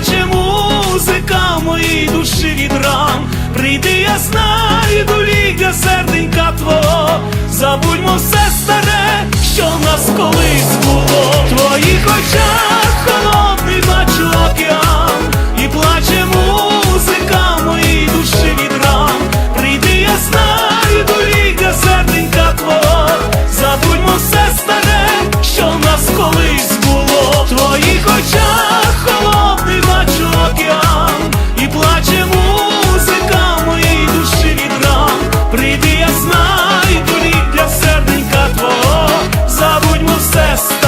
плаче музика моїй душі від ран. Прийди, я знаю, до для серденька твого. Забудьмо все Все, все